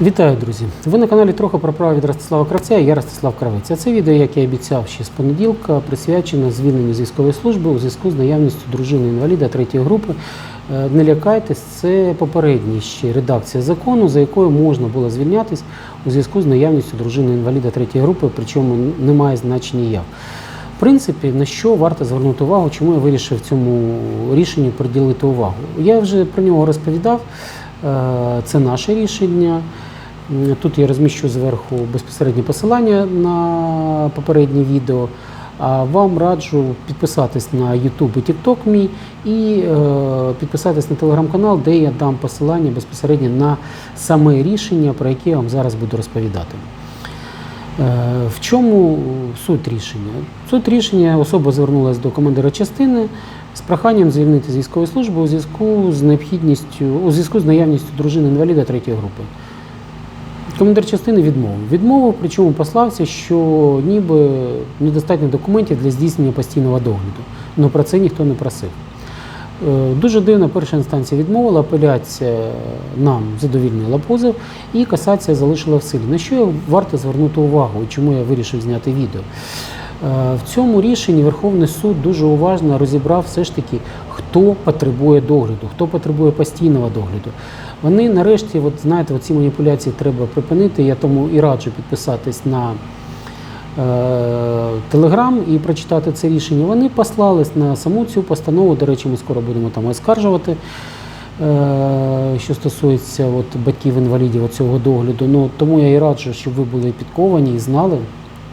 Вітаю, друзі! Ви на каналі трохи про право від Ростислава Кравця я Ростислав Кравець. А це відео, як я обіцяв ще з понеділка, присвячене звільненню з військової служби у зв'язку з наявністю дружини інваліда третьої групи. Е, Не лякайтесь, це попередня ще редакція закону, за якою можна було звільнятись у зв'язку з наявністю дружини інваліда третьої групи, причому немає значення як. В принципі, на що варто звернути увагу, чому я вирішив цьому рішенню приділити увагу. Я вже про нього розповідав. Е, Це наше рішення. Тут я розміщу зверху безпосереднє посилання на попереднє відео. А вам раджу підписатись на YouTube і TikTok мій і е, підписатись на телеграм-канал, де я дам посилання безпосередньо на саме рішення, про яке я вам зараз буду розповідати. Е, В чому суть рішення? Суть рішення особа звернулася до командира частини з проханням звільнити з військової служби у зв'язку з необхідністю, у зв'язку з наявністю дружини інваліда третьої групи. Командир частини відмовив. Відмовив, причому послався, що ніби недостатньо документів для здійснення постійного догляду. Але про це ніхто не просив. Е, Дуже дивно, перша інстанція відмовила, апеляція нам задовільнила позов і касація залишила в силі. На що варто звернути увагу чому я вирішив зняти відео? Е, В цьому рішенні Верховний суд дуже уважно розібрав все ж таки, хто потребує догляду, хто потребує постійного догляду. Вони нарешті, от знаєте, ці маніпуляції треба припинити. Я тому і раджу підписатись на Телеграм і прочитати це рішення. Вони послались на саму цю постанову. До речі, ми скоро будемо там оскаржувати. е, Що стосується от, батьків інвалідів цього догляду. Ну, тому я і раджу, щоб ви були підковані і знали.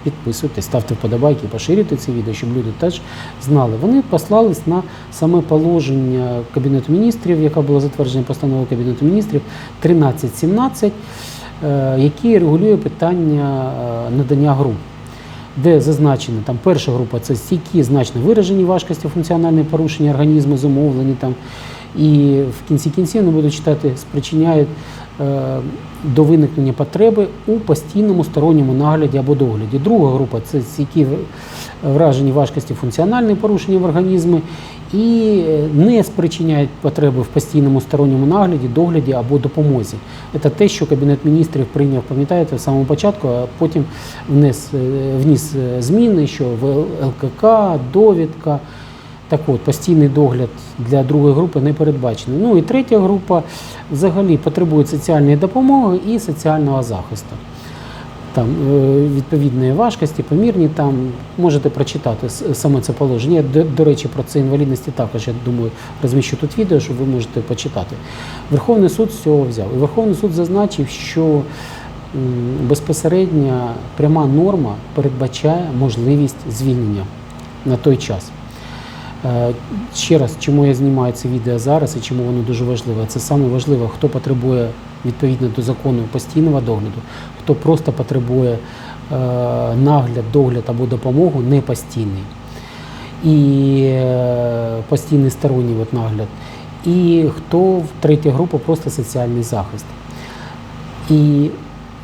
Підписуйтесь, ставте вподобайки, поширюйте це відео, щоб люди теж знали. Вони послались на саме положення Кабінету міністрів, яка була затверджена постановою Кабінету міністрів 1317, е, який регулює питання е, надання груп. Де зазначена там перша група це стійкі, значно виражені важкості функціональні порушення організму, зумовлені там. І в кінці кінців не буду читати, спричиняють е, до виникнення потреби у постійному сторонньому нагляді або догляді. Друга група це стійкі вражені важкості функціональні порушення в організмі і е, не спричиняють потреби в постійному сторонньому нагляді, догляді або допомозі. Це те, що Кабінет міністрів прийняв, пам'ятаєте, в самому початку, а потім е, вніс е, зміни, що в ЛКК, довідка. Так от, постійний догляд для другої групи не передбачений. Ну і третя група взагалі потребує соціальної допомоги і соціального захисту. Там е, відповідної важкості, помірні, там можете прочитати саме це положення. Я, До, до речі, про це інвалідності також, я думаю, розміщу тут відео, що ви можете почитати. Верховний суд з цього взяв. І Верховний суд зазначив, що безпосередня пряма норма передбачає можливість звільнення на той час. Е, Ще раз, чому я знімаю це відео зараз і чому воно дуже важливе. Це саме важливо, хто потребує відповідно до закону постійного догляду, хто просто потребує е, нагляд, догляд або допомогу не постійний. І е, постійний сторонній от нагляд. І хто в третя група просто соціальний захист. І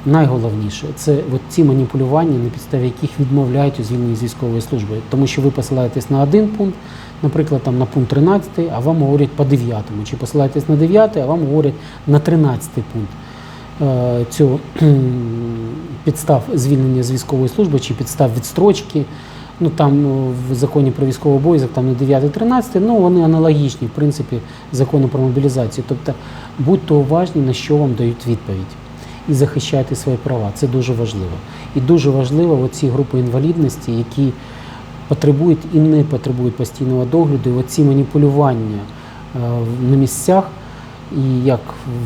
найголовніше це от ці маніпулювання, на підставі яких відмовляють у звільненні з військової служби. Тому що ви посилаєтесь на один пункт, наприклад, там на пункт 13, а вам говорять по 9, чи посилаєтесь на 9, а вам говорять на 13 пункт е, цього підстав звільнення з військової служби чи підстав відстрочки. Ну там ну, в законі про військовий обов'язок там не 9-13, ну вони аналогічні, в принципі, закону про мобілізацію. Тобто будьте уважні, на що вам дають відповідь. І захищайте свої права. Це дуже важливо. І дуже важливо оці групи інвалідності, які потребують і не потребують постійного догляду, і оці маніпулювання е, на місцях, і як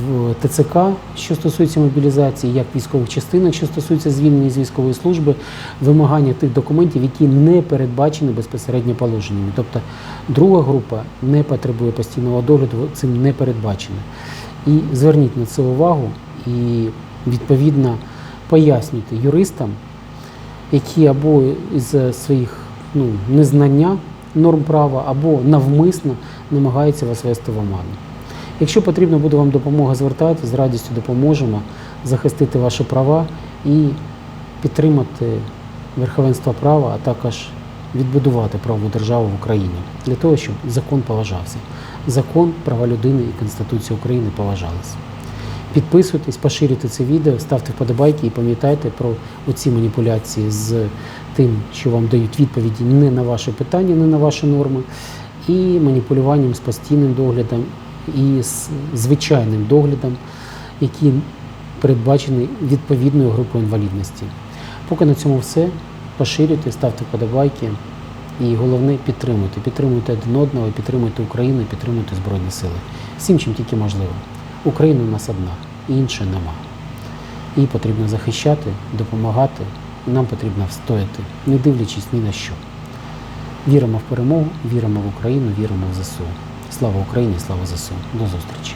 в ТЦК, що стосується мобілізації, як військових частинах, що стосується звільнення з військової служби, вимагання тих документів, які не передбачені безпосередньо положеннями. Тобто друга група не потребує постійного догляду, цим не передбачено. І зверніть на це увагу і відповідно пояснюйте юристам, які або із своїх ну, незнання норм права, або навмисно намагаються вас вести в оману. Якщо потрібна буде вам допомога, звертайтеся, з радістю допоможемо захистити ваші права і підтримати верховенство права, а також відбудувати правову державу в Україні для того, щоб закон поважався. Закон, права людини і Конституція України поважалися. Підписуйтесь, поширюйте це відео, ставте вподобайки і пам'ятайте про оці маніпуляції з тим, що вам дають відповіді не на ваші питання, не на ваші норми, і маніпулюванням з постійним доглядом і з звичайним доглядом, який передбачений відповідною групою інвалідності. Поки на цьому все. Поширюйте, ставте вподобайки. І головне підтримуйте. Підтримуйте один одного, підтримуйте Україну, підтримуйте Збройні Сили. Всім, чим тільки можливо. Україна у нас одна, інше нема. Її потрібно захищати, допомагати, і нам потрібно встояти, не дивлячись ні на що. Віримо в перемогу, віримо в Україну, віримо в ЗСУ. Слава Україні, слава ЗСУ. До зустрічі!